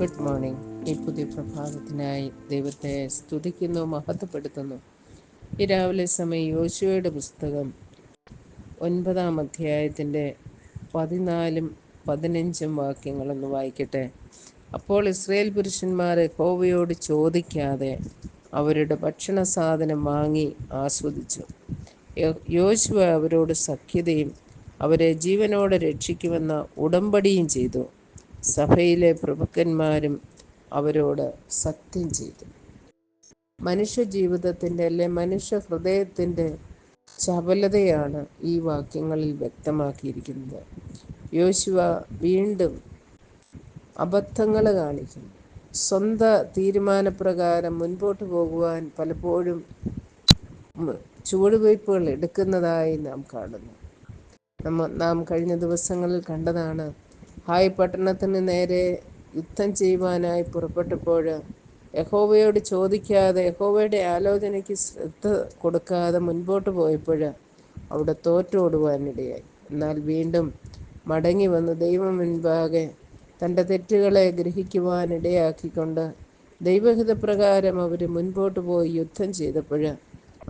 ഈ പുതിയ പ്രഭാതത്തിനായി ദൈവത്തെ സ്തുതിക്കുന്നു മഹത്വപ്പെടുത്തുന്നു. ഈ രാവിലെ സമയം യോശുവയുടെ പുസ്തകം ഒൻപതാം അധ്യായത്തിന്റെ പതിനാലും പതിനഞ്ചും വാക്യങ്ങളൊന്ന് വായിക്കട്ടെ. അപ്പോൾ ഇസ്രയേൽ പുരുഷന്മാർ കോവയോട് ചോദിക്കാതെ അവരുടെ ഭക്ഷണ സാധനം വാങ്ങി ആസ്വദിച്ചു. യോശുവ അവരോട് സഖ്യതയും അവരെ ജീവനോടെ രക്ഷിക്കുമെന്ന ഉടമ്പടിയും ചെയ്തു. സഭയിലെ പ്രഭുക്കന്മാരും അവരോട് സത്യം ചെയ്തു. മനുഷ്യ ജീവിതത്തിന്റെ അല്ലെ മനുഷ്യ ഹൃദയത്തിന്റെ ചപലതയാണ് ഈ വാക്യങ്ങളിൽ വ്യക്തമാക്കിയിരിക്കുന്നത്. യോശുവ വീണ്ടും അബദ്ധങ്ങൾ കാണിക്കുന്നു. സ്വന്ത തീരുമാനപ്രകാരം മുൻപോട്ട് പോകുവാൻ പലപ്പോഴും ചുവടുവയ്പ്പുകൾ എടുക്കുന്നതായി നാം കാണുന്നു. നമ്മ നാം കഴിഞ്ഞ ദിവസങ്ങളിൽ കണ്ടതാണ് ഹായ് പട്ടണത്തിന് നേരെ യുദ്ധം ചെയ്യുവാനായി പുറപ്പെട്ടപ്പോൾ യഹോവയോട് ചോദിക്കാതെ യഹോവയുടെ ആലോചനയ്ക്ക് ശ്രദ്ധ കൊടുക്കാതെ മുൻപോട്ട് പോയപ്പോൾ അവിടെ തോറ്റോടുവാനിടയായി എന്നാൽ വീണ്ടും മടങ്ങി വന്ന് ദൈവം മുൻപാകെ തന്റെ തെറ്റുകളെ ഗ്രഹിക്കുവാനിടയാക്കിക്കൊണ്ട് ദൈവഹിതപ്രകാരം അവർ മുൻപോട്ട് പോയി യുദ്ധം ചെയ്തപ്പോൾ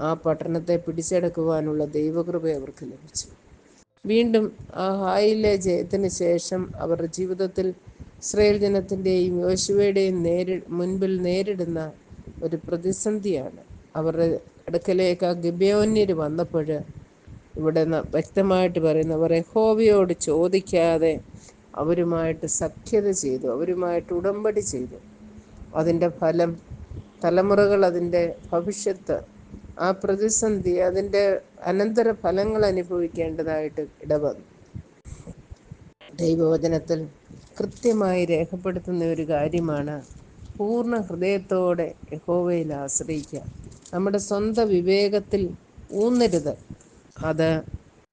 ആ പട്ടണത്തെ പിടിച്ചെടുക്കുവാനുള്ള ദൈവകൃപ അവർക്ക് ലഭിച്ചു. വീണ്ടും ഹായിലെ ജയത്തിന് ശേഷം അവരുടെ ജീവിതത്തിൽ ഇസ്രയേൽ ജനത്തിന്റെയും യോശുവയുടെയും നേരി മുൻപിൽ നേരിടുന്ന ഒരു പ്രതിസന്ധിയാണ്. അവരുടെ അടുക്കലേക്ക് ആ ഗിബയോന്യർ വന്നപ്പോൾ ഇവിടെ വ്യക്തമായിട്ട് പറയുന്നവർ യഹോവയോട് ചോദിക്കാതെ അവരുമായിട്ട് സഖ്യത ചെയ്തു അവരുമായിട്ട് ഉടമ്പടി ചെയ്തു. അതിന്റെ ഫലം തലമുറകൾ അതിന്റെ ഭവിഷ്യത്ത് ആ പ്രതിസന്ധി അതിന്റെ അനന്തര ഫലങ്ങൾ അനുഭവിക്കേണ്ടതായിട്ട് ഇടവന്നു. ദൈവവചനത്തിൽ കൃത്യമായി രേഖപ്പെടുത്തുന്ന ഒരു കാര്യമാണ് പൂർണ ഹൃദയത്തോടെ യഹോവയിൽ ആശ്രയിക്കുക. നമ്മുടെ സ്വന്തം വിവേകത്തിൽ ഊന്നരുത്. അത്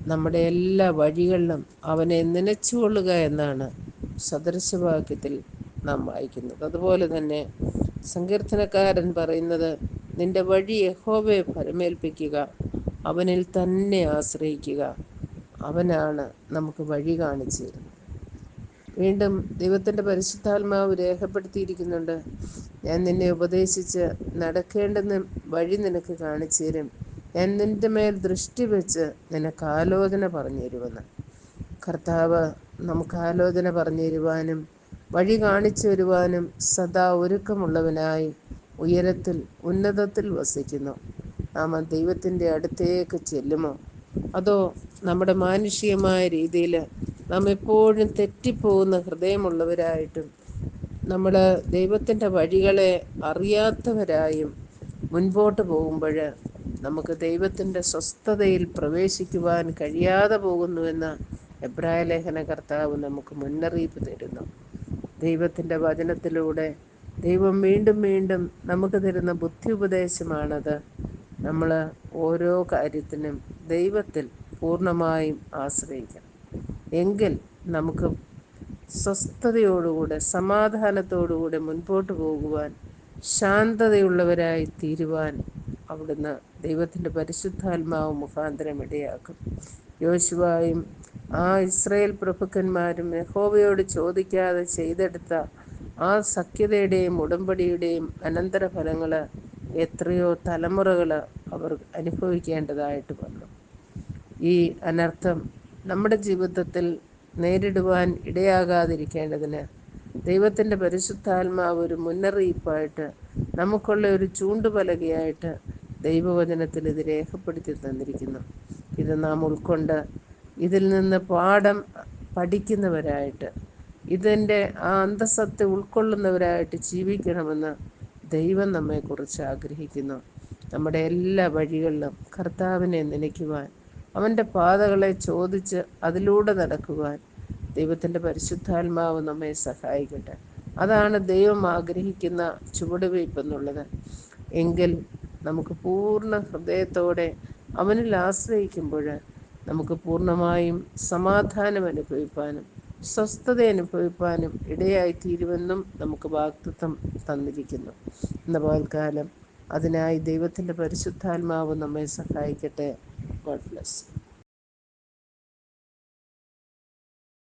നമ്മുടെ എല്ലാ വഴികളിലും അവനെ നനച്ചുകൊള്ളുക എന്നാണ് സദൃശവാക്യത്തിൽ നാം വായിക്കുന്നത്. അതുപോലെ തന്നെ സങ്കീർത്തനക്കാരൻ പറയുന്നത് നിന്റെ വഴി യഹോവയെ പരമേൽപ്പിക്കുക അവനിൽ തന്നെ ആശ്രയിക്കുക. അവനാണ് നമുക്ക് വഴി കാണിച്ചു. വീണ്ടും ദൈവത്തിന്റെ പരിശുദ്ധാത്മാവ് രേഖപ്പെടുത്തിയിരിക്കുന്നുണ്ട്. ഞാൻ നിന്നെ ഉപദേശിച്ച് നടക്കേണ്ടെന്ന് വഴി നിനക്ക് കാണിച്ചു തരും. ഞാൻ നിന്റെ മേൽ ദൃഷ്ടി വെച്ച് നിനക്ക് ആലോചന പറഞ്ഞു തരുമെന്ന്. കർത്താവ് നമുക്ക് ആലോചന പറഞ്ഞു തരുവാനും വഴി കാണിച്ചു വരുവാനും സദാ ഒരുക്കമുള്ളവനായി ഉയരത്തിൽ ഉന്നതത്തിൽ വസിക്കുന്നു. നാം ദൈവത്തിന്റെ അടുത്തേക്ക് ചെല്ലുമോ? അതോ നമ്മുടെ മാനുഷികമായ രീതിയിൽ നാം എപ്പോഴും തെറ്റിപ്പോകുന്ന ഹൃദയമുള്ളവരായിട്ടും നമ്മൾ ദൈവത്തിന്റെ വഴികളെ അറിയാത്തവരായും മുൻപോട്ട് പോകുമ്പോൾ നമുക്ക് ദൈവത്തിന്റെ സ്വസ്ഥതയിൽ പ്രവേശിക്കുവാൻ കഴിയാതെ പോകുന്നുവെന്ന് എബ്രായ ലേഖന കർത്താവ് നമുക്ക് മുന്നറിയിപ്പ് തരുന്നു. ദൈവത്തിന്റെ വചനത്തിലൂടെ ദൈവം വീണ്ടും വീണ്ടും നമുക്ക് തരുന്ന ബുദ്ധി ഉപദേശമാണത് നമ്മൾ ഓരോ കാര്യത്തിനും ദൈവത്തിൽ പൂർണമായും ആശ്രയിക്കണം. എങ്കിൽ നമുക്ക് സ്വസ്ഥതയോടുകൂടെ സമാധാനത്തോടുകൂടെ മുൻപോട്ട് പോകുവാൻ ശാന്തതയുള്ളവരായി തീരുവാൻ അവിടുന്ന് ദൈവത്തിന്റെ പരിശുദ്ധാത്മാവ് മുഖാന്തരം ഇടയാക്കും യോശുവായും ആ ഇസ്രയേൽ പ്രഭുക്കന്മാരും യഹോവയോട് ചോദിക്കാതെ ചെയ്തെടുത്ത ആ സഖ്യതയുടെയും ഉടമ്പടിയുടെയും അനന്തരഫലങ്ങൾ എത്രയോ തലമുറകൾ അവർ അനുഭവിക്കേണ്ടതായിട്ട് വന്നു. ഈ അനർത്ഥം നമ്മുടെ ജീവിതത്തിൽ നേരിടുവാൻ ഇടയാകാതിരിക്കേണ്ടതിന് ദൈവത്തിന്റെ പരിശുദ്ധാത്മാവ് ഒരു മുന്നറിയിപ്പായിട്ട് നമുക്കുള്ള ഒരു ചൂണ്ടുപലകയായിട്ട് ദൈവവചനത്തിൽ ഇത് രേഖപ്പെടുത്തി തന്നിരിക്കുന്നു. ഇത് നാം ഉൾക്കൊണ്ട് ഇതിൽ നിന്ന് പാഠം പഠിക്കുന്നവരായിട്ട് ഇതിന്റെ അന്തസത്ത ഉൾക്കൊള്ളുന്നവരായിട്ട് ജീവിക്കണമെന്ന് ദൈവം നമ്മെക്കുറിച്ച് ആഗ്രഹിക്കുന്നു. നമ്മുടെ എല്ലാ വഴികളിലും കർത്താവിനെ നനയ്ക്കുവാൻ അവന്റെ പാതകളെ ചോദിച്ച് അതിലൂടെ നടക്കുവാൻ ദൈവത്തിന്റെ പരിശുദ്ധാത്മാവ് നമ്മെ സഹായിക്കട്ടെ. അതാണ് ദൈവം ആഗ്രഹിക്കുന്ന ചുവടുവയ്പ് എന്നുള്ളത് എങ്കിൽ നമുക്ക് പൂർണ ഹൃദയത്തോടെ അവനിൽ ആശ്രയിക്കുമ്പോൾ നമുക്ക് പൂർണമായും സമാധാനം അനുഭവിപ്പാനും സ്വസ്ഥത അനുഭവിപ്പാനും ഇടയായിത്തീരുമെന്നും നമുക്ക് വാക്തത്വം തന്നിരിക്കുന്നു. ഇന്ന് പകൽക്കാലം അതിനായി ദൈവത്തിന്റെ പരിശുദ്ധാത്മാവ് നമ്മെ സഹായിക്കട്ടെ. God bless.